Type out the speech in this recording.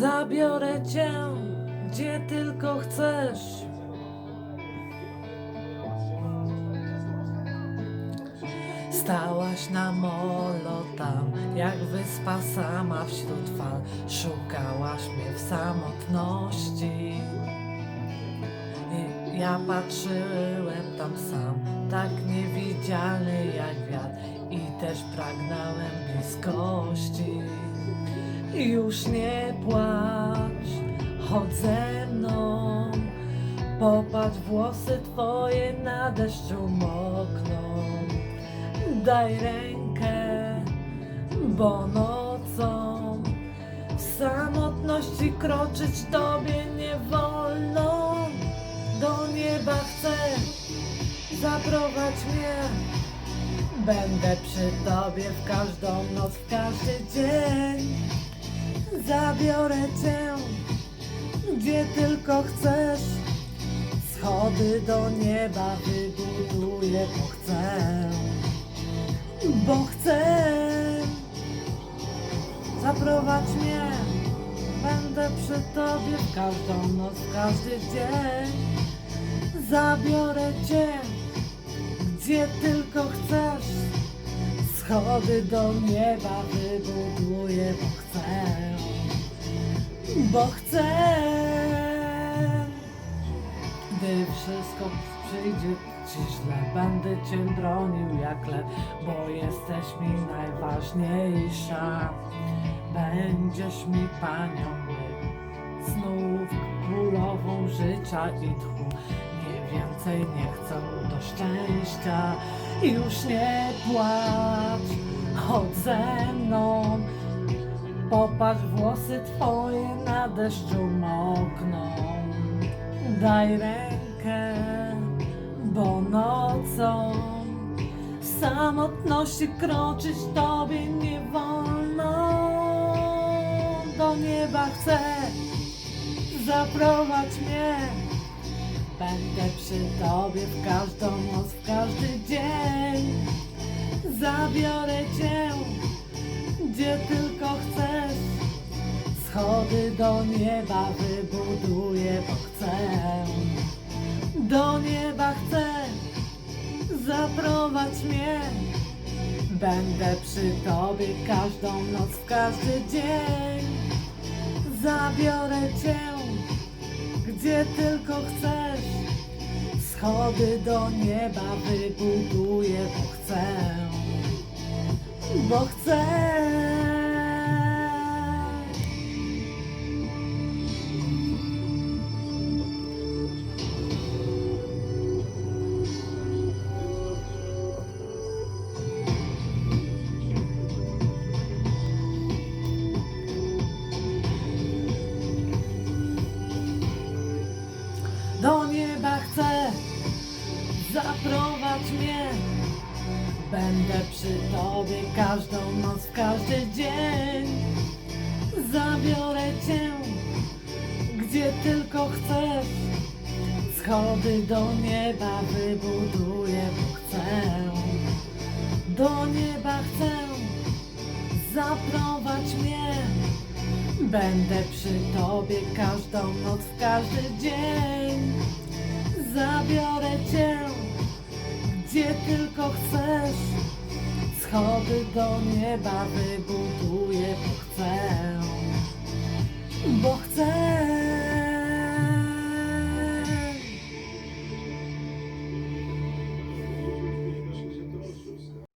Zabiorę cię, gdzie tylko chcesz. Stałaś na molo tam, jak wyspa sama wśród fal. Szukałaś mnie w samotności. I ja patrzyłem tam sam, tak niewidzialny jak wiatr. I też pragnąłem bliskości. Już nie płacz, chodź ze mną. Popatrz, włosy twoje na deszczu mokną. Daj rękę, bo nocą w samotności kroczyć tobie nie wolno. Do nieba chcę, zaprowadź mnie. Będę przy tobie w każdą noc, w każdy dzień. Zabiorę cię, gdzie tylko chcesz. Schody do nieba wybuduję, bo chcę. Bo chcę. Zaprowadź mnie. Będę przy tobie w każdą noc, w każdy dzień. Zabiorę cię, gdzie tylko chcesz. Schody do nieba wybuduję, bo chcę. Bo chcę. Gdy wszystko przyjdzie ci źle, będę cię bronił jak lew, bo jesteś mi najważniejsza. Będziesz mi panią znów królową życia i tchu. Nie więcej nie chcę do szczęścia. Już nie płacz, chodź ze mną. Popatrz, włosy twoje na deszczu mokną. Daj rękę, bo nocą w samotności kroczyć tobie nie wolno. Do nieba chcę, zaprowadź mnie. Będę przy tobie w każdą noc, w każdy dzień. Zabiorę cię, Schody do nieba wybuduję, bo chcę. Do nieba chcę, zaprowadź mnie. Będę przy tobie każdą noc, w każdy dzień. Zabiorę cię, gdzie tylko chcesz. Schody do nieba wybuduję, bo chcę. Bo chcę. Zaprowadź mnie. Będę przy tobie każdą noc, każdy dzień. Zabiorę cię, gdzie tylko chcesz. Schody do nieba wybuduję, bo chcę. Do nieba chcę, zaprowadź mnie. Będę przy tobie każdą noc, każdy dzień. Zabiorę cię, gdzie tylko chcesz. Schody do nieba wybuduję, bo chcę, bo chcę.